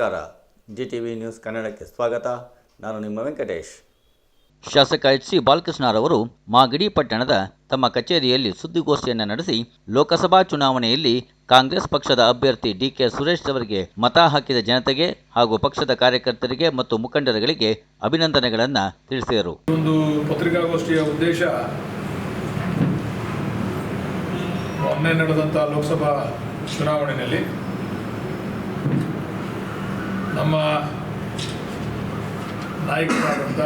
ನಮಸ್ಕಾರ. G T V news ಕನ್ನಡಕ್ಕೆ ಸ್ವಾಗತ. ನಾನು ನಿಮ್ಮ ವೆಂಕಟೇಶ್. ಶಾಸಕ ಎಚ್ ಸಿ ಬಾಲಕೃಷ್ಣರವರು ಮಾಗಡಿ ಪಟ್ಟಣದ ತಮ್ಮ ಕಚೇರಿಯಲ್ಲಿ ಸುದ್ದಿಗೋಷ್ಠಿಯನ್ನು ನಡೆಸಿ ಲೋಕಸಭಾ ಚುನಾವಣೆಯಲ್ಲಿ ಕಾಂಗ್ರೆಸ್ ಪಕ್ಷದ ಅಭ್ಯರ್ಥಿ ಡಿಕೆ ಸುರೇಶ್ ಅವರಿಗೆ ಮತ ಹಾಕಿದ ಜನತೆಗೆ ಹಾಗೂ ಪಕ್ಷದ ಕಾರ್ಯಕರ್ತರಿಗೆ ಮತ್ತು ಮುಖಂಡರುಗಳಿಗೆ ಅಭಿನಂದನೆಗಳನ್ನು ತಿಳಿಸಿದರು. ಒಂದು ಪತ್ರಿಕಾಗೋಷ್ಠಿಯ ಉದ್ದೇಶ ಮೊನ್ನೆ ನಡೆದಂಥ ಲೋಕಸಭಾ ಚುನಾವಣೆಯಲ್ಲಿ ನಮ್ಮ ನಾಯಕರಾದಂಥ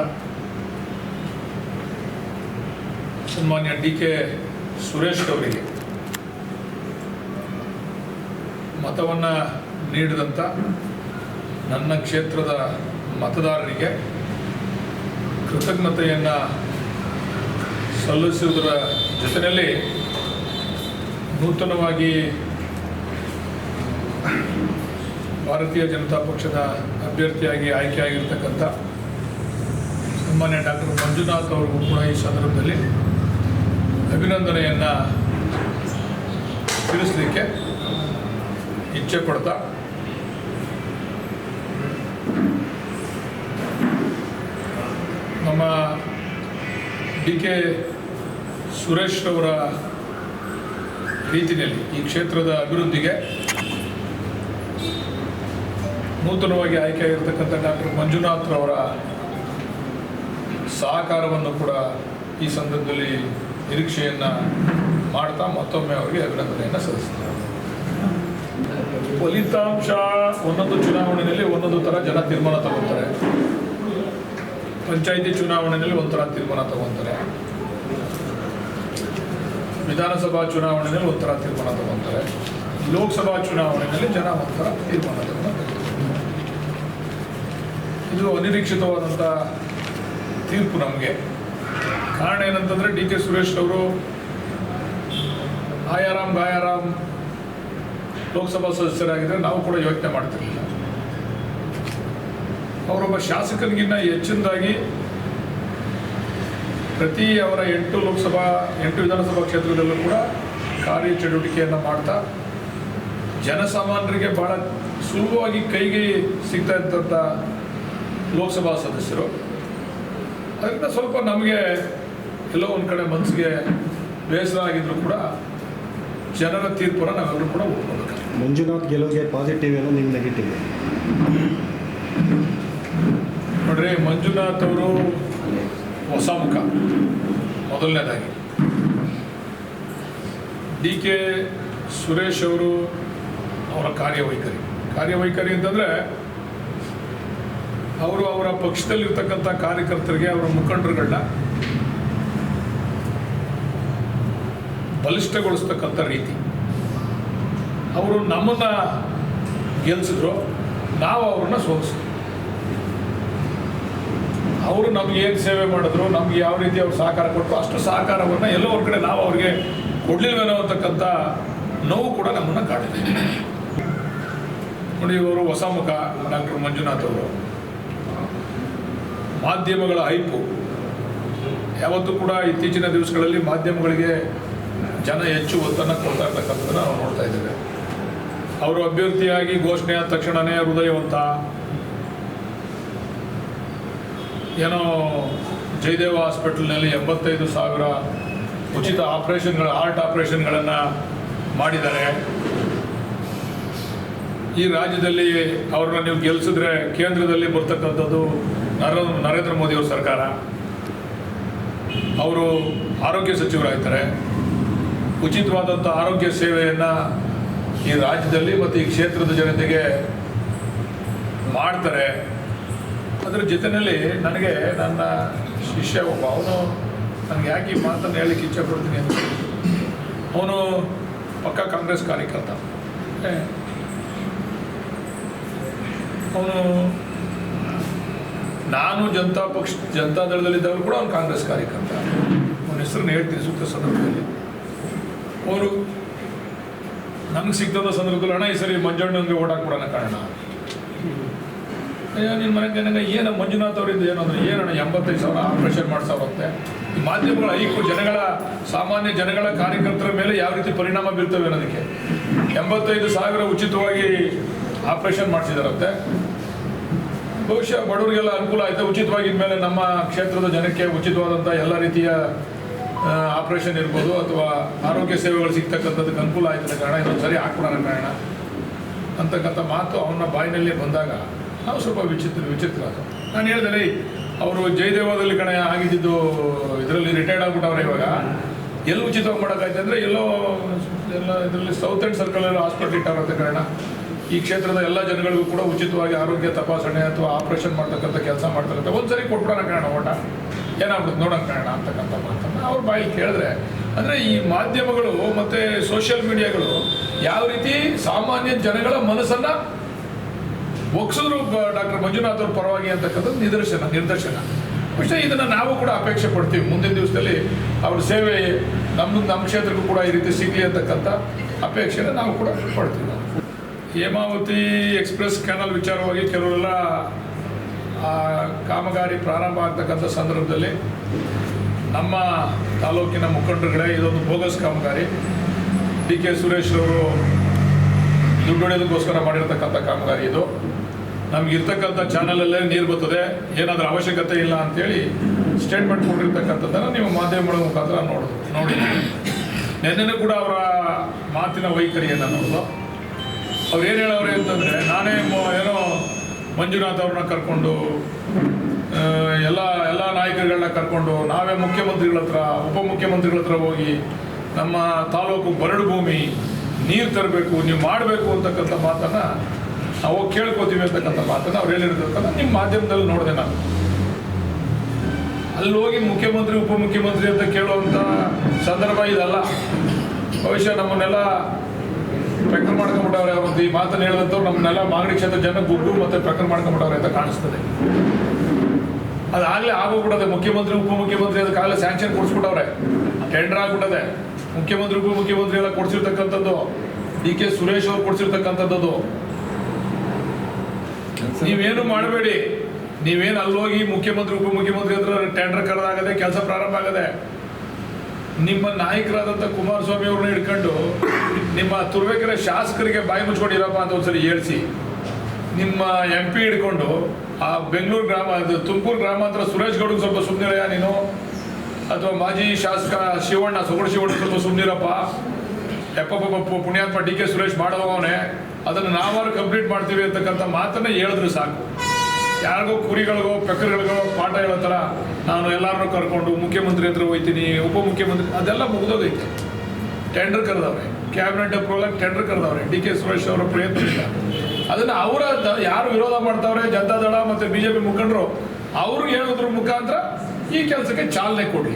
ಸನ್ಮಾನ್ಯ ಡಿ ಕೆ ಸುರೇಶ್ ಅವರಿಗೆ ಮತವನ್ನು ನೀಡಿದಂಥ ನನ್ನ ಕ್ಷೇತ್ರದ ಮತದಾರರಿಗೆ ಕೃತಜ್ಞತೆಯನ್ನು ಸಲ್ಲಿಸುವುದರ ಜೊತೆಯಲ್ಲಿ ನೂತನವಾಗಿ ಭಾರತೀಯ ಜನತಾ ಪಕ್ಷದ ಅಭ್ಯರ್ಥಿಯಾಗಿ ಆಯ್ಕೆಯಾಗಿರ್ತಕ್ಕಂಥ ಸನ್ಮಾನ್ಯ ಡಾಕ್ಟರ್ ಮಂಜುನಾಥ್ ಅವರಿಗೂ ಕೂಡ ಈ ಸಂದರ್ಭದಲ್ಲಿ ಅಭಿನಂದನೆಯನ್ನು ತಿಳಿಸಲಿಕ್ಕೆ ಇಚ್ಛೆ ಪಡ್ತಾ ನಮ್ಮ ಡಿ ಕೆ ಸುರೇಶ್ ಅವರ ರೀತಿಯಲ್ಲಿ ಈ ಕ್ಷೇತ್ರದ ಅಭಿವೃದ್ಧಿಗೆ ನೂತನವಾಗಿ ಆಯ್ಕೆಯಾಗಿರ್ತಕ್ಕಂಥ ಡಾಕ್ಟರ್ ಮಂಜುನಾಥ್ ಅವರ ಸಹಕಾರವನ್ನು ಕೂಡ ಈ ಸಂದರ್ಭದಲ್ಲಿ ನಿರೀಕ್ಷೆಯನ್ನು ಮಾಡ್ತಾ ಮತ್ತೊಮ್ಮೆ ಅವರಿಗೆ ಅಭಿನಂದನೆಯನ್ನು ಸಲ್ಲಿಸ್ತಾರೆ ಫಲಿತಾಂಶ ಒಂದೊಂದು ಚುನಾವಣೆಯಲ್ಲಿ ಒಂದೊಂದು ಥರ ಜನ ತೀರ್ಮಾನ ತಗೊಳ್ತಾರೆ. ಪಂಚಾಯಿತಿ ಚುನಾವಣೆಯಲ್ಲಿ ಒಂಥರ ತೀರ್ಮಾನ ತಗೊತಾರೆ ವಿಧಾನಸಭಾ ಚುನಾವಣೆಯಲ್ಲಿ ಒಂಥರ ತೀರ್ಮಾನ ತಗೊತಾರೆ ಲೋಕಸಭಾ ಚುನಾವಣೆಯಲ್ಲಿ ಜನ ಒಂಥರ ತೀರ್ಮಾನ ತಗೊಳ್ತಾರೆ. ಇದು ಅನಿರೀಕ್ಷಿತವಾದಂಥ ತೀರ್ಪು ನಮಗೆ. ಕಾರಣ ಏನಂತಂದರೆ ಡಿ ಕೆ ಸುರೇಶ್ ಅವರು ಆಯಾರಾಮ್ ಗಾಯಾರಾಮ್ ಲೋಕಸಭಾ ಸದಸ್ಯರಾಗಿದ್ದರೆ ನಾವು ಕೂಡ ಯೋಚನೆ ಮಾಡ್ತಿರಲಿಲ್ಲ ಅವರೊಬ್ಬ ಶಾಸಕನಿಗಿನ್ನ ಹೆಚ್ಚಿನದಾಗಿ ಪ್ರತಿ ಅವರ ಎಂಟು ಲೋಕಸಭಾ, ಎಂಟು ವಿಧಾನಸಭಾ ಕ್ಷೇತ್ರದಲ್ಲೂ ಕೂಡ ಕಾರ್ಯಚಟುವಟಿಕೆಯನ್ನು ಮಾಡ್ತಾ, ಜನಸಾಮಾನ್ಯರಿಗೆ ಭಾಳ ಸುಲಭವಾಗಿ ಕೈಗೆ ಸಿಗ್ತಾ ಇದ್ದಂಥ ಲೋಕಸಭಾ ಸದಸ್ಯರು. ಅದರಿಂದ ಸ್ವಲ್ಪ ನಮಗೆ ಕೆಲವೊಂದು ಒಂದು ಕಡೆ ಮನಸ್ಸಿಗೆ ಬೇಸರ ಆಗಿದ್ರು ಕೂಡ ಜನರ ತೀರ್ಪನ್ನು ನಾವೆಲ್ಲರೂ ಕೂಡ ಒಪ್ಕೋಬೇಕು ಮಂಜುನಾಥ್ ಗೆಲುವಿಗೆ ಪಾಸಿಟಿವ್ ಏನೋ ನಿಮ್ಮ ನೆಗೆಟಿವ್ ನೋಡ್ರಿ ಮಂಜುನಾಥ್ ಅವರು ಹೊಸ ಮುಖ. ಮೊದಲನೇದಾಗಿ. ಡಿ ಕೆ ಸುರೇಶ್ ಅವರು ಅವರ ಕಾರ್ಯವೈಖರಿ. ಕಾರ್ಯವೈಖರಿ ಅಂತಂದರೆ ಅವರು ಅವರ ಪಕ್ಷದಲ್ಲಿರ್ತಕ್ಕಂಥ ಕಾರ್ಯಕರ್ತರಿಗೆ, ಅವರ ಮುಖಂಡರುಗಳನ್ನ ಬಲಿಷ್ಠಗೊಳಿಸ್ತಕ್ಕಂಥ ರೀತಿ. ಅವರು ನಮ್ಮನ್ನು ಗೆಲ್ಲಿಸಿದ್ರು ನಾವು ಅವ್ರನ್ನ ಸೋಲಿಸಿದ್ರು ಅವರು ನಮ್ಗೆ ಏನು ಸೇವೆ ಮಾಡಿದ್ರು, ನಮ್ಗೆ ಯಾವ ರೀತಿ ಅವ್ರು ಸಹಕಾರ ಕೊಟ್ಟರು ಅಷ್ಟು ಸಹಕಾರವನ್ನು ಎಲ್ಲೋ ಒಂದು ಕಡೆ ನಾವು ಅವ್ರಿಗೆ ಕೊಡ್ಲಿಲ್ವೇನೋ ಅಂತಕ್ಕಂಥ ನೋವು ಕೂಡ ನಮ್ಮನ್ನು ಕಾಡಿದೆ. ನೋಡಿ ಇವರು ಹೊಸ ಮುಖ ಡಾಕ್ಟರ್ ಮಂಜುನಾಥ್ ಅವರು. ಮಾಧ್ಯಮಗಳ ಹೈಪು. ಯಾವತ್ತೂ ಕೂಡ ಇತ್ತೀಚಿನ ದಿವಸಗಳಲ್ಲಿ ಮಾಧ್ಯಮಗಳಿಗೆ ಜನ ಹೆಚ್ಚು ಒತ್ತನ್ನು ಕೊಡ್ತಾ ಇರ್ತಕ್ಕಂಥದ್ದನ್ನು ನಾವು ನೋಡ್ತಾ ಇದ್ದೇವೆ. ಅವರು ಅಭ್ಯರ್ಥಿಯಾಗಿ ಘೋಷಣೆ ಆದ ತಕ್ಷಣವೇ ಹೃದಯವಂತ. ಏನೋ ಜಯದೇವ ಹಾಸ್ಪಿಟಲ್ನಲ್ಲಿ ಎಂಬತ್ತೈದು ಸಾವಿರ ಉಚಿತ ಆಪರೇಷನ್ಗಳ, ಹಾರ್ಟ್ ಆಪರೇಷನ್ಗಳನ್ನು ಮಾಡಿದ್ದಾರೆ. ಈ ರಾಜ್ಯದಲ್ಲಿ ಅವ್ರನ್ನ ನೀವು ಗೆಲ್ಲಿಸಿದ್ರೆ ಕೇಂದ್ರದಲ್ಲಿ ಬರ್ತಕ್ಕಂಥದ್ದು ನರ, ನರೇಂದ್ರ ಅವರ ಸರ್ಕಾರ, ಅವರು ಆರೋಗ್ಯ ಸಚಿವರಾಗ್ತಾರೆ. ಉಚಿತವಾದಂಥ ಆರೋಗ್ಯ ಸೇವೆಯನ್ನು ಈ ರಾಜ್ಯದಲ್ಲಿ ಮತ್ತು ಈ ಕ್ಷೇತ್ರದ ಜನತೆಗೆ ಮಾಡ್ತಾರೆ. ಅದರ ಜೊತೆಯಲ್ಲಿ ನನಗೆ ನನ್ನ ಶಿಷ್ಯ ಒಬ್ಬ, ಅವನು ನನಗೆ ಯಾಕೆ ಈ ಮಾತನ್ನು ಹೇಳಲಿಕ್ಕೆ ಇಚ್ಛೆ ಪಡ್ತೀನಿ ಅಂತ ಅವನು ಪಕ್ಕ ಕಾಂಗ್ರೆಸ್ ಕಾರ್ಯಕರ್ತ. ಅವನು ನಾನು ಜನತಾ ಪಕ್ಷ, ಜನತಾ ದಳದಲ್ಲಿದ್ದಾಗಲೂ ಕೂಡ ಅವನು ಕಾಂಗ್ರೆಸ್ ಕಾರ್ಯಕರ್ತ. ಅವನ ಹೆಸರನ್ನು ಹೇಳ್ತೀನಿ ಸೂಕ್ತ ಸಂದರ್ಭದಲ್ಲಿ. ಅವರು, ನನಗೆ ಸಿಗ್ತದ ಸಂದರ್ಭದಲ್ಲಿ ಹಣ ಈ ಸರಿ ಮಂಜಣ್ಣನಿಗೆ ಓಟ್ ಕೊಡೋಣ ಕಾರಣ. ಅಯ್ಯೋ ನಿನ್ನ ಮನೆಗೆ ನನಗೆ ಏನು ಮಂಜುನಾಥ್ ಅವರಿಂದ ಏನು ಅಂದರೆ ಏನಣ್ಣ ಎಂಬತ್ತೈದು ಸಾವಿರ ಆಪರೇಷನ್ ಮಾಡಿಸೋರುತ್ತೆ ಈ ಮಾಧ್ಯಮಗಳ ಐಕು ಜನಗಳ, ಸಾಮಾನ್ಯ ಜನಗಳ ಕಾರ್ಯಕರ್ತರ ಮೇಲೆ ಯಾವ ರೀತಿ ಪರಿಣಾಮ ಬೀರ್ತವೆ ಅನ್ನೋದಕ್ಕೆ. ಎಂಬತ್ತೈದು ಸಾವಿರ ಉಚಿತವಾಗಿ ಆಪರೇಷನ್ ಮಾಡಿಸಿದಾರಂತೆ. ಬಹುಶಃ ಬಡವರಿಗೆಲ್ಲ ಅನುಕೂಲ ಆಯಿತು. ಉಚಿತವಾಗಿ ಮೇಲೆ ನಮ್ಮ ಕ್ಷೇತ್ರದ ಜನಕ್ಕೆ ಉಚಿತವಾದಂಥ ಎಲ್ಲ ರೀತಿಯ ಆಪರೇಷನ್ ಇರ್ಬೋದು ಅಥವಾ ಆರೋಗ್ಯ ಸೇವೆಗಳು ಸಿಗ್ತಕ್ಕಂಥದ್ದಕ್ಕೆ ಅನುಕೂಲ ಆಯ್ತದ ಕಾರಣ ಇದೊಂದು ಸರಿ ಹಾಕ್ಬಿಡೋಣ ಕಾರಣ ಅಂತಕ್ಕಂಥ ಮಾತು ಅವನ ಬಾಯಿನಲ್ಲೇ ಬಂದಾಗ ನಾವು ಸ್ವಲ್ಪ ವಿಚಿತ್ರ ವಿಚಿತ್ರ ಅದು ನಾನು ಹೇಳಿದೆ ಅವರು ಜಯದೇವದಲ್ಲಿ ಕಣೆ ಆಗಿದ್ದು ಇದರಲ್ಲಿ ರಿಟೈರ್ಡ್ ಆಗ್ಬಿಟ್ಟವ್ರೆ ಇವಾಗ. ಎಲ್ಲಿ ಉಚಿತವಾಗಿ ಮಾಡೋಕ್ಕಾಯ್ತು ಅಂದರೆ ಎಲ್ಲೋ, ಎಲ್ಲ ಇದರಲ್ಲಿ ಸೌತ್ ಎಂಡ್ ಸರ್ಕಲಲ್ಲಿ ಹಾಸ್ಪಿಟ್ಲ್ ಇಟ್ಟಾರಂತ ಕಾರಣ. ಈ ಕ್ಷೇತ್ರದ ಎಲ್ಲ ಜನಗಳಿಗೂ ಕೂಡ ಉಚಿತವಾಗಿ ಆರೋಗ್ಯ ತಪಾಸಣೆ ಅಥವಾ ಆಪರೇಷನ್ ಮಾಡ್ತಕ್ಕಂಥ ಕೆಲಸ ಮಾಡ್ತಕ್ಕಂಥ ಒಂದ್ಸರಿ ಕೊಟ್ಬಿಡೋಣ ಕಾರಣ ಓಟ ಏನಾಗ್ಬಿಡುತ್ತೆ ನೋಡೋಣ ಕಾರಣ ಅಂತಕ್ಕಂಥ ಮಾತನ್ನು ಅವ್ರ ಬಾಯಿ ಕೇಳಿದ್ರೆ, ಅಂದರೆ ಈ ಮಾಧ್ಯಮಗಳು ಮತ್ತು ಸೋಷಿಯಲ್ ಮೀಡಿಯಾಗಳು ಯಾವ ರೀತಿ ಸಾಮಾನ್ಯ ಜನಗಳ ಮನಸ್ಸನ್ನು ಒಗ್ಸಿದ್ರು ಡಾಕ್ಟರ್ ಮಂಜುನಾಥ್ ಅವ್ರ ಪರವಾಗಿ ಅಂತಕ್ಕಂಥದ್ದು ನಿದರ್ಶನ, ನಿರ್ದರ್ಶನ. ವಿಷಯ ಇದನ್ನು ನಾವು ಕೂಡ ಅಪೇಕ್ಷೆ ಪಡ್ತೀವಿ. ಮುಂದಿನ ದಿವಸದಲ್ಲಿ ಅವ್ರ ಸೇವೆ ನಮ್ಮ ನಮ್ಮ ಕ್ಷೇತ್ರಕ್ಕೂ ಕೂಡ ಈ ರೀತಿ ಸಿಗಲಿ ಅಂತಕ್ಕಂಥ ಅಪೇಕ್ಷೆನ ನಾವು ಕೂಡ ಪಡ್ತೀವಿ. ಹೇಮಾವತಿ ಎಕ್ಸ್ಪ್ರೆಸ್ ಕ್ಯಾನಲ್ ವಿಚಾರವಾಗಿ ಕೆಲವರೆಲ್ಲ ಕಾಮಗಾರಿ ಪ್ರಾರಂಭ ಆಗ್ತಕ್ಕಂಥ ಸಂದರ್ಭದಲ್ಲಿ ನಮ್ಮ ತಾಲೂಕಿನ ಮುಖಂಡರುಗಳೇ, ಇದೊಂದು ಬೋಗಸ್ ಕಾಮಗಾರಿ. ಡಿ ಕೆ ಸುರೇಶ್ ಅವರು ದುಡ್ಡು ಹೊಡೆಯೋದಕ್ಕೋಸ್ಕರ ಮಾಡಿರ್ತಕ್ಕಂಥ ಕಾಮಗಾರಿ ಇದು. ನಮ್ಗೆ ಇರ್ತಕ್ಕಂಥ ಚಾನಲಲ್ಲೇ ನೀರು ಬರ್ತದೆ, ಏನಾದರೂ ಅವಶ್ಯಕತೆ ಇಲ್ಲ ಅಂತೇಳಿ ಸ್ಟೇಟ್ಮೆಂಟ್ ಕೊಟ್ಟಿರ್ತಕ್ಕಂಥದ್ದನ್ನು ನೀವು ಮಾಧ್ಯಮಗಳ ಮುಖಾಂತರ ನೋಡು ನೋಡಿ ನಿನ್ನೆನೂ ಕೂಡ ಅವರ ಮಾತಿನ ವೈಖರಿಯನ್ನು ನೋಡೋದು. ಅವ್ರು ಏನು ಹೇಳವ್ರೆ ಅಂತಂದರೆ, ನಾನೇ ಏನೋ ಮಂಜುನಾಥ್ ಅವ್ರನ್ನ ಕರ್ಕೊಂಡು ಎಲ್ಲ ಎಲ್ಲ ನಾಯಕರುಗಳನ್ನ ಕರ್ಕೊಂಡು, ನಾವೇ ಮುಖ್ಯಮಂತ್ರಿಗಳ ಹತ್ರ, ಉಪಮುಖ್ಯಮಂತ್ರಿಗಳ ಹತ್ರ ಹೋಗಿ ನಮ್ಮ ತಾಲೂಕು ಬರಡು ಭೂಮಿ, ನೀರು ತರಬೇಕು, ನೀವು ಮಾಡಬೇಕು ಅಂತಕ್ಕಂಥ ಮಾತನ್ನು ನಾವು ಕೇಳ್ಕೊತೀವಿ ಅಂತಕ್ಕಂಥ ಮಾತನ್ನು ಅವ್ರು ಹೇಳಿರ್ತಕ್ಕಂಥ ನಿಮ್ಮ ಮಾಧ್ಯಮದಲ್ಲಿ ನೋಡಿದೆ ನಾನು. ಅಲ್ಲಿ ಹೋಗಿ ಮುಖ್ಯಮಂತ್ರಿ, ಉಪಮುಖ್ಯಮಂತ್ರಿ ಅಂತ ಕೇಳುವಂಥ ಸಂದರ್ಭ ಇದಲ್ಲ. ಬಹುಶಃ ನಮ್ಮನ್ನೆಲ್ಲ ಪ್ರಕರಣ ಅವ್ರದ್ದು ಈ ಮಾತನ್ನು ಹೇಳಿದಂಥವ್ರು ನಮ್ಮನ್ನೆಲ್ಲ ಮಾಗಡಿ ಕ್ಷೇತ್ರ ಜನ ಗುಡ್ಡು ಮತ್ತೆ ಪ್ರಕರಣ ಮಾಡ್ಕೊಂಡ್ಬಿಟ್ಟವ್ರೆ ಅಂತ ಕಾಣಿಸ್ತದೆ. ಅದಾಗಲೇ ಆಗೋಗ್ಬಿಡದೆ. ಮುಖ್ಯಮಂತ್ರಿ, ಉಪಮುಖ್ಯಮಂತ್ರಿ ಅದಕ್ಕಾಗಲೇ ಸ್ಯಾಂಕ್ಷನ್ ಕೊಡಿಸ್ಬಿಟ್ಟವ್ರೆ. ಟೆಂಡರ್ ಆಗ್ಬಿಟ್ಟದೆ. ಮುಖ್ಯಮಂತ್ರಿ, ಉಪಮುಖ್ಯಮಂತ್ರಿ ಎಲ್ಲ ಕೊಡಿಸಿರ್ತಕ್ಕಂಥದ್ದು. ಡಿ ಕೆ ಸುರೇಶ್ ಅವ್ರು ಕೊಡಿಸಿರ್ತಕ್ಕಂಥದ್ದು ನೀವೇನು ಮಾಡಬೇಡಿ. ನೀವೇನು ಅಲ್ಲೋಗಿ ಮುಖ್ಯಮಂತ್ರಿ, ಉಪಮುಖ್ಯಮಂತ್ರಿ ಹತ್ರ ಟೆಂಡರ್ ಕರೆದಾಗದೆ ಕೆಲಸ ಪ್ರಾರಂಭ ಆಗದೆ ನಿಮ್ಮ ನಾಯಕರಾದಂಥ ಕುಮಾರಸ್ವಾಮಿ ಅವ್ರನ್ನ ಹಿಡ್ಕೊಂಡು ನಿಮ್ಮ ತುರುವೇಕೆರೆ ಶಾಸಕರಿಗೆ ಬಾಯಿ ಮುಚ್ಕೊಂಡಿರಪ್ಪ ಅಂತ ಒಂದ್ಸರಿ ಹೇಳಿಸಿ. ನಿಮ್ಮ ಎಂ ಪಿ ಹಿಡ್ಕೊಂಡು ಆ ಬೆಂಗಳೂರು ಗ್ರಾಮ ತುಮಕೂರು ಗ್ರಾಮಾಂತರ ಸುರೇಶ್ ಗೌಡ ಸ್ವಲ್ಪ ಸುಮ್ಮನಿರಯ್ಯ ನೀನು? ಅಥವಾ ಮಾಜಿ ಶಾಸಕ ಶಿವಣ್ಣ, ಸೊಗಡು ಶಿವಣ್ಣ ಸ್ವಲ್ಪ ಸುಮ್ಮನಿರಪ್ಪ ಎಪ್ಪ ಪುಣ್ಯಾತ್ಮ ಡಿ ಕೆ ಸುರೇಶ್ ಮಾಡೋವನೇ ಅದನ್ನು ನಾವಾರು ಕಂಪ್ಲೀಟ್ ಮಾಡ್ತೀವಿ ಅಂತಕ್ಕಂಥ ಮಾತನ್ನ ಹೇಳಿದ್ರು ಸಾಕು. ಯಾರಿಗೋ ಕುರಿಗಳಿಗೋ ಪೆಕ್ಕರಿಗಳಿಗೋ ಪಾಠ ಹೇಳೋ ಥರ ನಾನು ಎಲ್ಲರನ್ನೂ ಕರ್ಕೊಂಡು ಮುಖ್ಯಮಂತ್ರಿ ಹತ್ರ ಹೋಗ್ತೀನಿ, ಉಪಮುಖ್ಯಮಂತ್ರಿ ಅದೆಲ್ಲ ಮುಗಿದೋಗೈತೆ. ಟೆಂಡರ್ ಕರೆದವ್ರೆ. ಕ್ಯಾಬಿನೆಟ್ ಅಪ್ರೂವಲ್ ಟೆಂಡರ್ ಕರೆದವ್ರೆ. ಡಿ ಕೆ ಸುರೇಶ್ ಅವರ ಪ್ರಯತ್ನ ಇಲ್ಲ. ಅದನ್ನು ಅವರ ಯಾರು ವಿರೋಧ ಮಾಡ್ತಾವ್ರೆ? ಜನತಾದಳ ಮತ್ತು ಬಿ ಜೆ ಪಿ ಮುಖಂಡರು ಅವ್ರಿಗೆ ಹೇಳೋದ್ರ ಮುಖಾಂತರ ಈ ಕೆಲಸಕ್ಕೆ ಚಾಲನೆ ಕೊಡಿ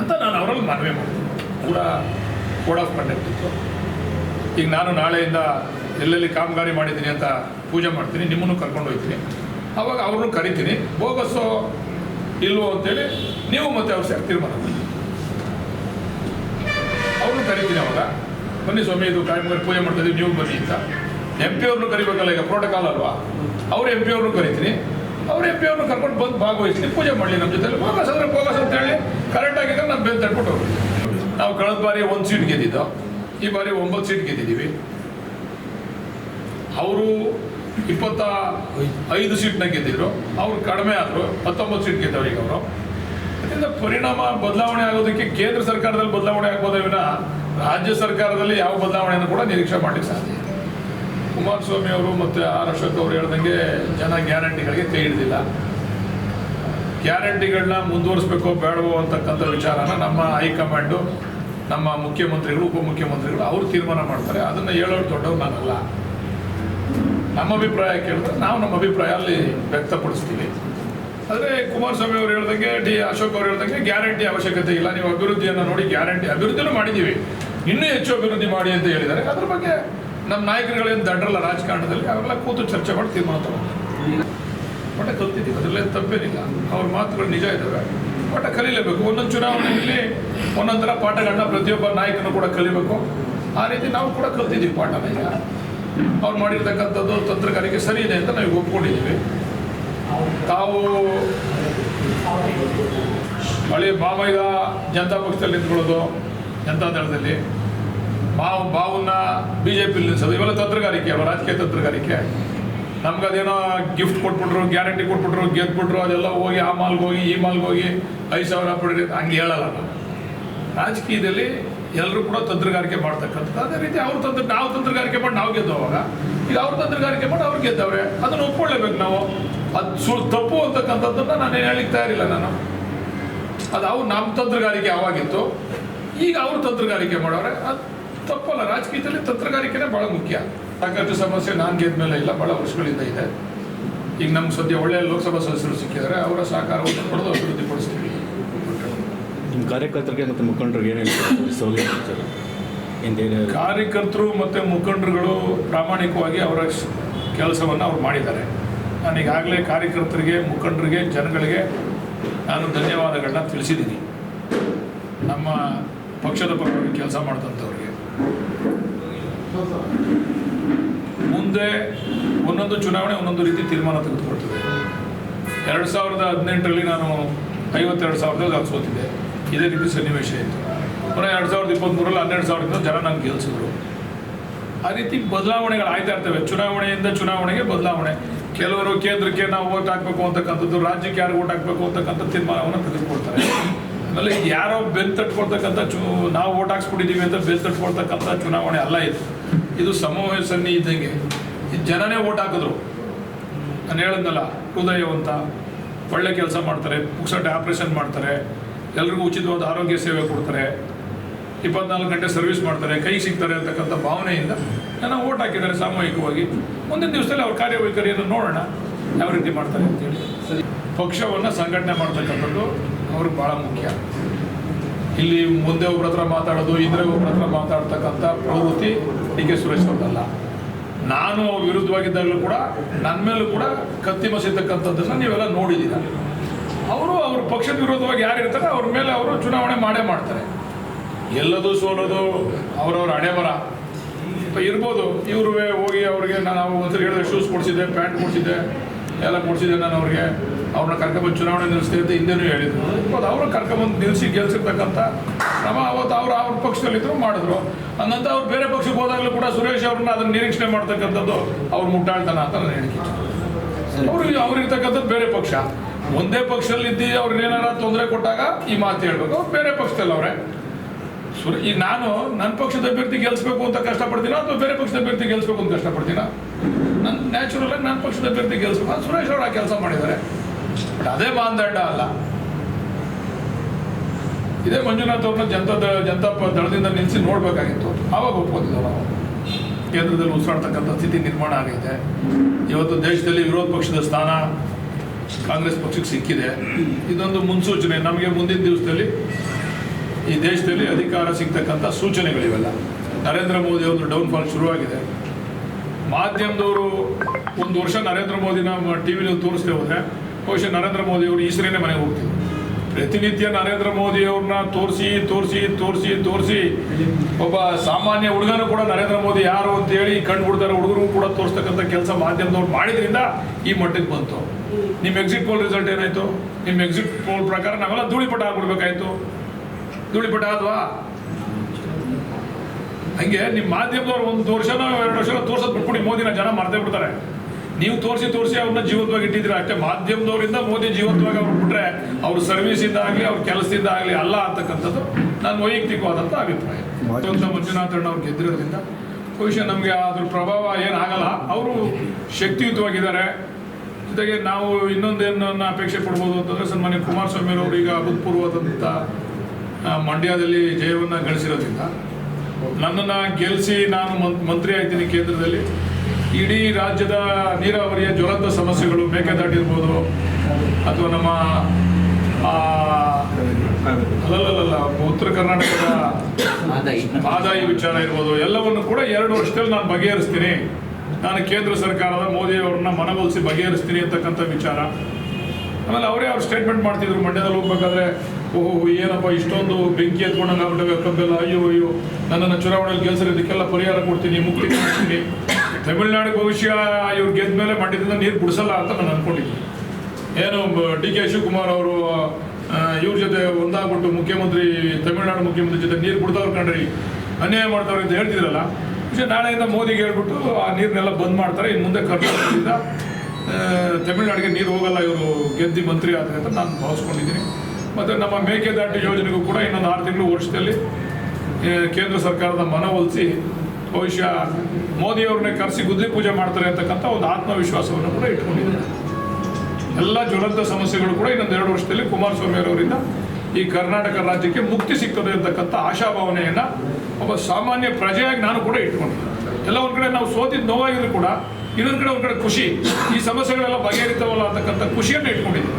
ಅಂತ ನಾನು ಅವರಲ್ಲಿ ಮನವಿ ಮಾಡ್ತೀನಿ. ಕೂಡ ಕೋಡ್ ಆಫ್ ಕಂಡಕ್ಟ್ ಇತ್ತು ಈಗ ನಾನು ನಾಳೆಯಿಂದ ಎಲ್ಲೆಲ್ಲಿ ಕಾಮಗಾರಿ ಮಾಡಿದ್ದೀನಿ ಅಂತ ಪೂಜೆ ಮಾಡ್ತೀನಿ, ನಿಮ್ಮನ್ನು ಕರ್ಕೊಂಡು ಹೋಗ್ತೀನಿ. ಅವಾಗ ಅವ್ರನ್ನೂ ಕರಿತೀನಿ. ಬೋಗಸ್ಸೋ ಇಲ್ವೋ ಅಂತೇಳಿ ನೀವು ಮತ್ತೆ ಅವ್ರು ಸೇರ್ತೀರಿ ತೀರ್ಮಾನ ಅವ್ರನ್ನ ಕರಿತೀನಿ ಅವಾಗ. ಬನ್ನಿ ಸ್ವಾಮಿ, ಇದು ಕಾಮಗಾರಿ ಪೂಜೆ ಮಾಡ್ತಾ ಇದೀವಿ, ನೀವು ಬನ್ನಿ ಅಂತ. ಎಂ ಪಿ ಅವ್ರನ್ನೂ ಕರಿಬೇಕಲ್ಲ ಈಗ ಪ್ರೋಟೋಕಾಲ್ ಅಲ್ವಾ? ಅವ್ರು ಎಂ ಪಿ ಅವ್ರನ್ನೂ ಕರಿತೀನಿ. ಅವ್ರು ಎಂ ಪಿ ಅವ್ರನ್ನ ಕರ್ಕೊಂಡು ಬಂದು ಭಾಗವಹಿಸ್ತೀನಿ. ಪೂಜೆ ಮಾಡಲಿ ನಮ್ಮ ಜೊತೆ ಬೋಗಸ್ ಅಂದ್ರೆ ಬೋಗಸ್ ಅಂತ ಹೇಳಿ ಕರೆಕ್ಟ್ ಆಗಿದ್ರೆ ನಾನು ಬೇಲ್ ತಡ್ಬಿಟ್ಟು ನಾವು ಕಳೆದ ಬಾರಿ ಒಂದು ಸೀಟ್ ಗೆದ್ದಿದ್ದೋ. ಈ ಬಾರಿ ಒಂಬತ್ತು ಸೀಟ್ ಗೆದ್ದಿದ್ದೀವಿ. ಅವರು ಇಪ್ಪತ್ತ ಐದು ಸೀಟ್ನ ಗೆದ್ದಿದ್ರು. ಅವ್ರು ಕಡಿಮೆ ಆದರು. ಹತ್ತೊಂಬತ್ತು ಸೀಟ್ ಗೆದ್ದವ್ರು ಈಗ ಅವರು. ಅದರಿಂದ ಪರಿಣಾಮ ಬದಲಾವಣೆ ಆಗೋದಕ್ಕೆ ಕೇಂದ್ರ ಸರ್ಕಾರದಲ್ಲಿ ಬದಲಾವಣೆ ಆಗ್ಬೋದೇ ವಿನ ರಾಜ್ಯ ಸರ್ಕಾರದಲ್ಲಿ ಯಾವ ಬದಲಾವಣೆಯನ್ನು ಕೂಡ ನಿರೀಕ್ಷೆ ಮಾಡಲಿಕ್ಕೆ ಸಾಧ್ಯ ಇದೆ ಕುಮಾರಸ್ವಾಮಿ ಅವರು ಮತ್ತು ಆರ್ ಅಶೋಕ್ ಅವರು ಹೇಳ್ದಂಗೆ ಜನ ಗ್ಯಾರಂಟಿಗಳಿಗೆ ಕೈ ಗ್ಯಾರಂಟಿಗಳನ್ನ ಮುಂದುವರಿಸಬೇಕೋ ಬೇಡವೋ ಅಂತಕ್ಕಂಥ ವಿಚಾರನ ನಮ್ಮ ಹೈಕಮಾಂಡು, ನಮ್ಮ ಮುಖ್ಯಮಂತ್ರಿಗಳು, ಉಪಮುಖ್ಯಮಂತ್ರಿಗಳು ಅವರು ತೀರ್ಮಾನ ಮಾಡ್ತಾರೆ. ಅದನ್ನು ಹೇಳೋರು ದೊಡ್ಡವ್ರು ನಾನಲ್ಲ. ನಮ್ಮ ಅಭಿಪ್ರಾಯ ಕೇಳಿದ್ರೆ ನಾವು ನಮ್ಮ ಅಭಿಪ್ರಾಯ ಅಲ್ಲಿ ವ್ಯಕ್ತಪಡಿಸ್ತೀವಿ. ಆದರೆ ಕುಮಾರಸ್ವಾಮಿ ಅವರು ಹೇಳ್ದಂಗೆ, ಡಿ ಅಶೋಕ್ ಅವರು ಹೇಳ್ದಂಗೆ ಗ್ಯಾರಂಟಿ ಅವಶ್ಯಕತೆ ಇಲ್ಲ. ನೀವು ಅಭಿವೃದ್ಧಿಯನ್ನು ನೋಡಿ ಗ್ಯಾರಂಟಿ, ಅಭಿವೃದ್ಧಿನೂ ಮಾಡಿದ್ದೀವಿ. ಇನ್ನೂ ಹೆಚ್ಚು ಅಭಿವೃದ್ಧಿ ಮಾಡಿ ಅಂತ ಹೇಳಿದ್ದಾರೆ. ಅದ್ರ ಬಗ್ಗೆ ನಮ್ಮ ನಾಯಕರುಗಳೇನು ದಡ್ರಲ್ಲ ರಾಜಕಾರಣದಲ್ಲಿ, ಅವರೆಲ್ಲ ಕೂತು ಚರ್ಚೆ ಮಾಡಿ ತೀರ್ಮಾನ ತಗೊಂಡು ಒಟ್ಟ ಕಲ್ತಿದ್ದೀವಿ ಅದರಲ್ಲೇ ತಪ್ಪೇನಿಲ್ಲ. ಅವ್ರ ಮಾತುಗಳು ನಿಜ ಇದ್ದಾವೆ ಒಟ್ಟ ಕಲೀಲೇಬೇಕು. ಒಂದೊಂದು ಚುನಾವಣೆಯಲ್ಲಿ ಒಂದೊಂದು ಥರ ಪಾಠಗಳನ್ನ ಪ್ರತಿಯೊಬ್ಬ ನಾಯಕನು ಕೂಡ ಕಲಿಬೇಕು. ಆ ರೀತಿ ನಾವು ಕೂಡ ಕಲ್ತಿದ್ದೀವಿ ಪಾಠನ ಈಗ ಅವ್ರು ಮಾಡಿರ್ತಕ್ಕಂಥದ್ದು ತಂತ್ರಗಾರಿಕೆ ಸರಿ ಇದೆ ಅಂತ ನಾವು ಒಪ್ಕೊಂಡಿದ್ದೀವಿ. ತಾವು ಹಳೆ ಬಾಬಯ್ಯ ಜನತಾ ಪಕ್ಷದಲ್ಲಿ ನಿಂತ್ಕೊಳ್ಳೋದು, ಜನತಾ ದಳದಲ್ಲಿ. ಬಾವು ಬಾವನ್ನ ಬಿ ಜೆ ಪಿಲಿ ನಿಲ್ಲಿಸೋದು ಇವೆಲ್ಲ ತಂತ್ರಗಾರಿಕೆ ಅವ ರಾಜಕೀಯ ತಂತ್ರಗಾರಿಕೆ. ನಮ್ಗೆ ಅದೇನೋ ಗಿಫ್ಟ್ ಕೊಟ್ಬಿಟ್ರು ಗ್ಯಾರಂಟಿ ಕೊಟ್ಬಿಟ್ರು, ಗೆದ್ಬಿಟ್ರು, ಅದೆಲ್ಲ ಹೋಗಿ, ಆ ಮಾಲ್ಗೆ ಹೋಗಿ, ಈ ಮಾಲ್ಗೆ ಹೋಗಿ ಐದು ಸಾವಿರ ಪಡೀರಿ ಹಂಗೆ ಹೇಳಲ್ಲ ರಾಜಕೀಯದಲ್ಲಿ ಎಲ್ಲರೂ ಕೂಡ ತಂತ್ರಗಾರಿಕೆ ಮಾಡ್ತಕ್ಕಂಥದ್ದು. ಅದೇ ರೀತಿ ಅವ್ರ ತಂತ್ರ, ನಾವು ತಂತ್ರಗಾರಿಕೆ ಮಾಡಿ ನಾವು ಗೆದ್ದವಾಗ ಈಗ ಅವ್ರ ತಂತ್ರಗಾರಿಕೆ ಮಾಡಿ ಅವ್ರು ಗೆದ್ದವ್ರೆ, ಅದನ್ನು ಒಪ್ಕೊಳ್ಳೇಬೇಕು ನಾವು. ಅದು ಸುಳ್ಳು ತಪ್ಪು ಅಂತಕ್ಕಂಥದ್ದನ್ನು ನಾನು ಹೇಳಿಕ್ ತಯಾರಿಲ್ಲ ನಾನು. ಅದು ಅವ್ರು ನಮ್ಮ ತಂತ್ರಗಾರಿಕೆ ಅವಾಗಿತ್ತು. ಈಗ ಅವ್ರು ತಂತ್ರಗಾರಿಕೆ ಮಾಡೋರೆ, ಅದು ತಪ್ಪಲ್ಲ. ರಾಜಕೀಯದಲ್ಲಿ ತಂತ್ರಗಾರಿಕೆನೇ ಭಾಳ ಮುಖ್ಯ. ಸಾಕಷ್ಟು ಸಮಸ್ಯೆ ನಾನು ಗೆದ್ದ ಮೇಲೆ ಇಲ್ಲ ಭಾಳ ವರ್ಷಗಳಿಂದ ಇದೆ. ಈಗ ನಮ್ಗೆ ಸದ್ಯ ಒಳ್ಳೆಯ ಲೋಕಸಭಾ ಸದಸ್ಯರು ಸಿಕ್ಕಿದ್ದಾರೆ, ಅವರ ಸಹಕಾರವನ್ನು ಪಡೆದು ಅಭಿವೃದ್ಧಿಪಡಿಸ್ತೀವಿ. ನಿಮ್ಮ ಕಾರ್ಯಕರ್ತರಿಗೆ ಮತ್ತು ಮುಖಂಡರಿಗೆ ಏನೇನು ಸೌಲಭ್ಯ ಕಾರ್ಯಕರ್ತರು ಮತ್ತು ಮುಖಂಡರುಗಳು ಪ್ರಾಮಾಣಿಕವಾಗಿ ಅವರ ಕೆಲಸವನ್ನು ಅವ್ರು ಮಾಡಿದ್ದಾರೆ. ನಾನು ಈಗಾಗಲೇ ಕಾರ್ಯಕರ್ತರಿಗೆ, ಮುಖಂಡರಿಗೆ, ಜನಗಳಿಗೆ ನಾನು ಧನ್ಯವಾದಗಳನ್ನ ತಿಳಿಸಿದ್ದೀನಿ. ನಮ್ಮ ಪಕ್ಷದ ಪರವಾಗಿ ಕೆಲಸ ಮಾಡಿದಂಥವ್ರಿಗೆ ಮುಂದೆ ಒಂದೊಂದು ಚುನಾವಣೆ ಒಂದೊಂದು ರೀತಿ ತೀರ್ಮಾನ ತೆಗೆದುಕೊಳ್ತದೆ. ಎರಡು ಸಾವಿರದ ಹದಿನೆಂಟರಲ್ಲಿ ನಾನು ಐವತ್ತೆರಡು ಸಾವಿರದಲ್ಲಿ ಸೋತಿದ್ದೆ. ಇದೇ ರೀತಿ ಸನ್ನಿವೇಶ ಇತ್ತು. ಪುನಃ ಎರಡು ಸಾವಿರದ ಇಪ್ಪತ್ತ್ಮೂರಲ್ಲಿ ಹನ್ನೆರಡು ಸಾವಿರದಿಂದ ಜನ ನಂಗೆ ಗೆಲ್ಲಿಸಿದ್ರು ಆ ರೀತಿ ಬದಲಾವಣೆಗಳು ಆಯ್ತಾ ಇರ್ತವೆ. ಚುನಾವಣೆಯಿಂದ ಚುನಾವಣೆಗೆ ಬದಲಾವಣೆ. ಕೆಲವರು ಕೇಂದ್ರಕ್ಕೆ ನಾವು ಓಟ್ ಹಾಕಬೇಕು ಅಂತಕ್ಕಂಥದ್ದು, ರಾಜ್ಯಕ್ಕೆ ಯಾರು ಓಟ್ ಹಾಕಬೇಕು ಅಂತಕ್ಕಂಥ ತೀರ್ಮಾನವನ್ನು ತೆಗೆದುಕೊಳ್ತಾರೆ. ಆಮೇಲೆ ಯಾರೋ ಬೆಲ್ ತಟ್ಕೊಳ್ತಕ್ಕಂಥ ಚು, ನಾವು ಓಟ್ ಹಾಕ್ಸ್ಬಿಟ್ಟಿದ್ದೀವಿ ಅಂತ ಬೆಲ್ ತಟ್ಕೊಳ್ತಕ್ಕಂಥ ಚುನಾವಣೆ ಅಲ್ಲ ಇದು. ಇದು ಸಮೂಹ ಸನ್ನಿ ಇದ್ದಂಗೆ. ಇದು ಜನನೇ ಓಟ್ ಹಾಕಿದ್ರು. ನಾನು ಹೇಳಿದ್ನಲ್ಲ ಹೃದಯವಂತ ಒಳ್ಳೆ ಕೆಲಸ ಮಾಡ್ತಾರೆ, ಪುಕ್ಸಟ್ಟೆ ಆಪ್ರೇಷನ್ ಮಾಡ್ತಾರೆ. ಎಲ್ರಿಗೂ ಉಚಿತವಾದ ಆರೋಗ್ಯ ಸೇವೆ ಕೊಡ್ತಾರೆ. ಇಪ್ಪತ್ನಾಲ್ಕು ಗಂಟೆ ಸರ್ವಿಸ್ ಮಾಡ್ತಾರೆ, ಕೈ ಸಿಗ್ತಾರೆ ಅಂತಕ್ಕಂಥ ಭಾವನೆಯಿಂದ ಜನ ಓಟ್ ಹಾಕಿದ್ದಾರೆ ಸಾಮೂಹಿಕವಾಗಿ. ಮುಂದಿನ ದಿವಸದಲ್ಲಿ ಅವ್ರ ಕಾರ್ಯವೈಖರಿಯನ್ನು ನೋಡೋಣ, ಯಾವ ರೀತಿ ಮಾಡ್ತಾರೆ ಅಂತೇಳಿ ಸರಿ ಪಕ್ಷವನ್ನು ಸಂಘಟನೆ ಮಾಡ್ತಕ್ಕಂಥದ್ದು ಅವ್ರಿಗೆ ಭಾಳ ಮುಖ್ಯ. ಇಲ್ಲಿ ಮುಂದೆ ಒಬ್ಬರ ಹತ್ರ ಮಾತಾಡೋದು, ಇದ್ರೆ ಒಬ್ಬರ ಹತ್ರ ಮಾತಾಡ್ತಕ್ಕಂಥ ಪ್ರವೃತ್ತಿ ಡಿ ಕೆ ಸುರೇಶ್ ಅವ್ರದ್ದಲ್ಲ. ನಾನು ವಿರುದ್ಧವಾಗಿದ್ದಾಗಲೂ ಕೂಡ ನನ್ನ ಮೇಲೂ ಕೂಡ ಕತ್ತಿ ಮಸಿತಕ್ಕಂಥದ್ದನ್ನು ನೀವೆಲ್ಲ ನೋಡಿದ್ದೀರ ಅವರು ಅವ್ರ ಪಕ್ಷದ ವಿರೋಧವಾಗಿ ಯಾರು ಇರ್ತಾರೆ ಅವ್ರ ಮೇಲೆ ಅವರು ಚುನಾವಣೆ ಮಾಡೇ ಮಾಡ್ತಾರೆ. ಎಲ್ಲದು ಸೋಲೋದು ಅವರವ್ರ ಹಣೆ ಬರ ಇರ್ಬೋದು ಇವರು ಹೋಗಿ ಅವ್ರಿಗೆ ನಾನು ಒಂದ್ಸರಿ ಹೇಳಿದ್ರೆ ಶೂಸ್ ಕೊಡಿಸಿದ್ದೆ ಪ್ಯಾಂಟ್ ಕೊಡಿಸಿದ್ದೆ ಎಲ್ಲ ಕೊಡಿಸಿದ್ದೆ ನಾನು ಅವ್ರಿಗೆ. ಅವ್ರನ್ನ ಕರ್ಕೊಂಬಂದು ಚುನಾವಣೆ ನಿಲ್ಲಿಸ್ತೀವಿ ಅಂತ ಹಿಂದೆನೂ ಹೇಳಿದ್ರು. ಇರ್ಬೋದು ಅವರು ಕರ್ಕೊಂಬಂದು ನಿಲ್ಲಿಸಿ ಗೆಲ್ಸಿರ್ತಕ್ಕಂಥ ಕ್ರಮ ಅವತ್ತು ಅವ್ರು ಅವ್ರ ಪಕ್ಷದಲ್ಲಿದ್ದರು ಮಾಡಿದ್ರು. ಹಂಗಂತ ಅವ್ರು ಬೇರೆ ಪಕ್ಷಕ್ಕೆ ಹೋದಾಗಲೂ ಕೂಡ ಸುರೇಶ್ ಅವ್ರನ್ನ ಅದನ್ನ ನಿರೀಕ್ಷಣೆ ಮಾಡ್ತಕ್ಕಂಥದ್ದು ಅವ್ರು ಮುಟ್ಟಾಳ್ತಾನ ಅಂತ ನಾನು ಹೇಳಿಕೆ ಅವ್ರಿಗೆ ಅವ್ರಿರ್ತಕ್ಕಂಥದ್ದು ಬೇರೆ ಪಕ್ಷ. ಒಂದೇ ಪಕ್ಷದಲ್ಲಿ ಇದ್ದು ಅವ್ರಿಗೆ ಏನಾರ ತೊಂದರೆ ಕೊಟ್ಟಾಗ ಈ ಮಾತು ಹೇಳ್ಬೇಕು. ಬೇರೆ ಪಕ್ಷದಲ್ಲಿ ಅವರೇ. ಈಗ ನಾನು ನನ್ನ ಪಕ್ಷದ ಅಭ್ಯರ್ಥಿ ಗೆಲ್ಸ್ಬೇಕು ಅಂತ ಕಷ್ಟಪಡ್ತೀನ ಅಥವಾ ಬೇರೆ ಪಕ್ಷದ ಅಭ್ಯರ್ಥಿ ಗೆಲ್ಸ್ಬೇಕು ಅಂತ ಕಷ್ಟಪಡ್ತೀನ? ನನ್ನ ನ್ಯಾಚುರಲ್ ಆಗಿ ನನ್ನ ಪಕ್ಷದ ಅಭ್ಯರ್ಥಿ ಗೆಲ್ಸ್ಬೇಕು. ಸುರೇಶ್ ಅವರು ಆ ಕೆಲಸ ಮಾಡಿದ್ದಾರೆ ಅದೇ ಮಾನದಂಡ ಅಲ್ಲ. ಇದೇ ಮಂಜುನಾಥ್ ಅವ್ರನ್ನ ಜನತಾ ಜನತಾ ದಳದಿಂದ ನಿಲ್ಲಿಸಿ ನೋಡ್ಬೇಕಾಗಿತ್ತು. ಆವಾಗ ಒಪ್ಕೋತಿದ್ದೆವು ನಾವು. ಕೇಂದ್ರದಲ್ಲಿ ಉಸಿರಾಡ್ತಕ್ಕಂಥ ಸ್ಥಿತಿ ನಿರ್ಮಾಣ ಆಗೈತೆ. ಇವತ್ತು ದೇಶದಲ್ಲಿ ವಿರೋಧ ಪಕ್ಷದ ಸ್ಥಾನ ಕಾಂಗ್ರೆಸ್ ಪಕ್ಷಕ್ಕೆ ಸಿಕ್ಕಿದೆ. ಇದೊಂದು ಮುನ್ಸೂಚನೆ. ನಮಗೆ ಮುಂದಿನ ದಿವಸದಲ್ಲಿ ಈ ದೇಶದಲ್ಲಿ ಅಧಿಕಾರ ಸಿಗ್ತಕ್ಕಂಥ ಸೂಚನೆಗಳಿವೆಲ್ಲ. ನರೇಂದ್ರ ಮೋದಿ ಅವ್ರದ್ದು ಡೌನ್ಫಾಲ್ ಶುರುವಾಗಿದೆ. ಮಾಧ್ಯಮದವರು ಒಂದು ವರ್ಷ ನರೇಂದ್ರ ಮೋದಿನ ಟಿ ವಿಲಿ ತೋರಿಸ್ದೆ ಹೋದ್ರೆ, ಬಹುಶಃ ನರೇಂದ್ರ ಮೋದಿ ಅವರು ಈಸರೇನೆ ಮನೆಗೆ ಹೋಗ್ತಿದ್ರು. ಪ್ರತಿನಿತ್ಯ ನರೇಂದ್ರ ಮೋದಿ ಅವ್ರನ್ನ ತೋರಿಸಿ ತೋರಿಸಿ ತೋರಿಸಿ ತೋರಿಸಿ ಒಬ್ಬ ಸಾಮಾನ್ಯ ಹುಡುಗನು ಕೂಡ ನರೇಂದ್ರ ಮೋದಿ ಯಾರು ಅಂತೇಳಿ ಕಂಡು ಬಿಡ್ತಾರೆ ಹುಡುಗರು ಕೂಡ ತೋರಿಸ್ತಕ್ಕಂಥ ಕೆಲಸ ಮಾಧ್ಯಮದವ್ರು ಮಾಡಿದ್ರಿಂದ ಈ ಮಟ್ಟಕ್ಕೆ ಬಂತು. ನಿಮ್ಮ ಎಕ್ಸಿಟ್ ಪೋಲ್ ರಿಸಲ್ಟ್ ಏನಾಯ್ತು? ನಿಮ್ಮ ಎಕ್ಸಿಟ್ ಪೋಲ್ ಪ್ರಕಾರ ನಾವೆಲ್ಲ ಧೂಳಿಪಟ ಆಗ್ಬಿಡ್ಬೇಕಾಯ್ತು. ಧೂಳಿಪಟ ಆದ್ವಾ? ಹಂಗೆ ನಿಮ್ಮ ಮಾಧ್ಯಮದವ್ರು ಒಂದು ವರ್ಷನೋ ಎರಡು ವರ್ಷ ತೋರ್ಸೋದು ಬಿಟ್ಬಿಡಿ ಮೋದಿನ ಜನ ಮರ್ತೇ ಬಿಡ್ತಾರೆ. ನೀವು ತೋರಿಸಿ ತೋರಿಸಿ ಅವ್ರನ್ನ ಜೀವಂತವಾಗಿ ಇಟ್ಟಿದ್ರೆ ಅಷ್ಟೇ ಮಾಧ್ಯಮದವರಿಂದ ಮೋದಿ ಜೀವಂತವಾಗಿ ಅವ್ರು ಬಿಟ್ರೆ ಅವ್ರ ಸರ್ವಿಸಿಂದ ಆಗಲಿ ಅವ್ರ ಕೆಲಸದಿಂದ ಆಗಲಿ ಅಲ್ಲ ಅಂತಕ್ಕಂಥದ್ದು ನನ್ನ ವೈಯಕ್ತಿಕವಾದಂಥ ಅಭಿಪ್ರಾಯ. ಮಂಜುನಾಥಣ್ಣ ಅವ್ರು ಗೆದ್ದಿರೋದ್ರಿಂದ ಬಹುಶಃ ನಮಗೆ ಅದ್ರ ಪ್ರಭಾವ ಏನಾಗಲ್ಲ ಅವರು ಶಕ್ತಿಯುತವಾಗಿದ್ದಾರೆ. ಜೊತೆಗೆ ನಾವು ಇನ್ನೊಂದೇನನ್ನ ಅಪೇಕ್ಷೆ ಪಡ್ಬೋದು ಅಂತಂದ್ರೆ ಸನ್ಮಾನ್ಯ ಕುಮಾರಸ್ವಾಮಿ ಅವರು ಈಗ ಅಭೂತಪೂರ್ವವಾದಂಥ ಮಂಡ್ಯದಲ್ಲಿ ಜಯವನ್ನು ಗಳಿಸಿರೋದ್ರಿಂದ. ನನ್ನನ್ನು ಗೆಲ್ಲಿಸಿ ನಾನು ಮಂತ್ರಿ ಆಯ್ತೀನಿ ಕೇಂದ್ರದಲ್ಲಿ. ಇಡೀ ರಾಜ್ಯದ ನೀರಾವರಿಯ ಜ್ವಲಂತ ಸಮಸ್ಯೆಗಳು ಮೇಕೆದಾಟಿರ್ಬೋದು ಅಥವಾ ನಮ್ಮ ಅಲ್ಲಲ್ಲ ಉತ್ತರ ಕರ್ನಾಟಕದ ಆದಾಯ ವಿಚಾರ ಇರ್ಬೋದು. ಎಲ್ಲವನ್ನು ಕೂಡ ಎರಡು ವರ್ಷದಲ್ಲಿ ನಾನು ಬಗೆಹರಿಸ್ತೀನಿ. ನಾನು ಕೇಂದ್ರ ಸರ್ಕಾರದ ಮೋದಿ ಅವ್ರನ್ನ ಮನವೊಲಿಸಿ ಬಗೆಹರಿಸ್ತೀನಿ ಅಂತಕ್ಕಂಥ ವಿಚಾರ. ಆಮೇಲೆ ಅವರೇ ಅವ್ರು ಸ್ಟೇಟ್ಮೆಂಟ್ ಮಾಡ್ತಿದ್ರು ಮಂಡ್ಯದಲ್ಲಿ ಹೋಗ್ಬೇಕಾದ್ರೆ, ಓಹೋ, ಏನಪ್ಪ, ಇಷ್ಟೊಂದು ಬೆಂಕಿ ಎತ್ಕೊಂಡಂಗೆ ಆಗ್ಬಿಟ್ಟವೆ, ಕಬ್ಬೆಲ್ಲ, ಅಯ್ಯೋ ಅಯ್ಯೋ, ನನ್ನನ್ನು ಚುನಾವಣೆಯಲ್ಲಿ ಗೆಲ್ಸಿರೋದಕ್ಕೆಲ್ಲ ಪರಿಹಾರ ಕೊಡ್ತೀನಿ, ಮುಕ್ತಿ ಕೊಡ್ತೀನಿ. ತಮಿಳ್ನಾಡು ಭವಿಷ್ಯ, ಇವ್ರು ಗೆದ್ದ ಮೇಲೆ ಮಂಡ್ಯದಿಂದ ನೀರು ಬಿಡಿಸಲ್ಲ ಅಂತ ನಾನು ಅನ್ಕೊಂಡಿದ್ದೀನಿ. ಏನು, ಡಿ ಕೆ ಶಿವಕುಮಾರ್ ಅವರು ಇವ್ರ ಜೊತೆ ಒಂದಾಗ್ಬಿಟ್ಟು ಮುಖ್ಯಮಂತ್ರಿ, ತಮಿಳ್ನಾಡು ಮುಖ್ಯಮಂತ್ರಿ ಜೊತೆ ನೀರು ಬಿಡ್ತಾವ್ರು ಕಂಡ್ರಿ, ಅನ್ಯಾಯ ಮಾಡ್ತಾವ್ರೆ ಅಂತ ಹೇಳ್ತಿದ್ರಲ್ಲ ನಾಳೆಯಿಂದ ಮೋದಿಗೆ ಹೇಳ್ಬಿಟ್ಟು ಆ ನೀರನ್ನೆಲ್ಲ ಬಂದ್ ಮಾಡ್ತಾರೆ. ಇನ್ನು ಮುಂದೆ ಕರ್ನಾಟಕದಿಂದ ತಮಿಳುನಾಡಿಗೆ ನೀರು ಹೋಗಲ್ಲ ಇವರು ಗೆದ್ದಿ ಮಂತ್ರಿ ಆದರೆ ಅಂತ ನಾನು ಭಾವಿಸ್ಕೊಂಡಿದ್ದೀನಿ. ಮತ್ತು ನಮ್ಮ ಮೇಕೆದಾಟು ಯೋಜನೆಗೂ ಕೂಡ ಇನ್ನೊಂದು ಆರು ತಿಂಗಳು ವರ್ಷದಲ್ಲಿ ಕೇಂದ್ರ ಸರ್ಕಾರದ ಮನವೊಲಿಸಿ ಬಹುಶಃ ಮೋದಿಯವ್ರನ್ನೇ ಕರೆಸಿ ಗುದ್ದಿ ಪೂಜೆ ಮಾಡ್ತಾರೆ ಅಂತಕ್ಕಂಥ ಒಂದು ಆತ್ಮವಿಶ್ವಾಸವನ್ನು ಕೂಡ ಇಟ್ಕೊಂಡಿದ್ದಾರೆ. ಎಲ್ಲ ಜ್ವಲಂತ ಸಮಸ್ಯೆಗಳು ಕೂಡ ಇನ್ನೊಂದು ಎರಡು ವರ್ಷದಲ್ಲಿ ಕುಮಾರಸ್ವಾಮಿ ಅವರಿಂದ ಈ ಕರ್ನಾಟಕ ರಾಜ್ಯಕ್ಕೆ ಮುಕ್ತಿ ಸಿಗ್ತದೆ ಅಂತಕ್ಕಂಥ ಆಶಾಭಾವನೆಯನ್ನು ಒಬ್ಬ ಸಾಮಾನ್ಯ ಪ್ರಜೆಯಾಗಿ ನಾನು ಕೂಡ ಇಟ್ಕೊಂಡು. ಎಲ್ಲ ಒಂದು ಕಡೆ ನಾವು ಸೋತಿದ್ದು ನೋವಾಗಿದ್ರು ಕೂಡ ಇನ್ನೊಂದು ಕಡೆ ಒಂದು ಕಡೆ ಖುಷಿ. ಈ ಸಮಸ್ಯೆಗಳೆಲ್ಲ ಬಗೆಹರಿತವಲ್ಲ ಅಂತಕ್ಕಂಥ ಖುಷಿಯನ್ನು ಇಟ್ಕೊಂಡಿದ್ದೆ.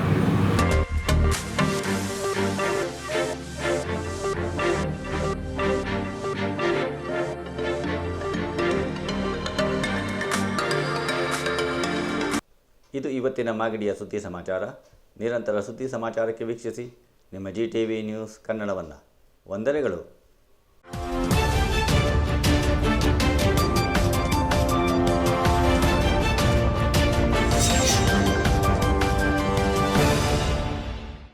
ಇದು ಇವತ್ತಿನ ಮಾಗಡಿಯ ಸುದ್ದಿ ಸಮಾಚಾರ. ನಿರಂತರ ಸುದ್ದಿ ಸಮಾಚಾರಕ್ಕೆ ವೀಕ್ಷಿಸಿ. ನಿಮ್ಮ ಜಿ ಟಿ ವಿ ನ್ಯೂಸ್ ಕನ್ನಡವನ್ನು. ವಂದನೆಗಳು.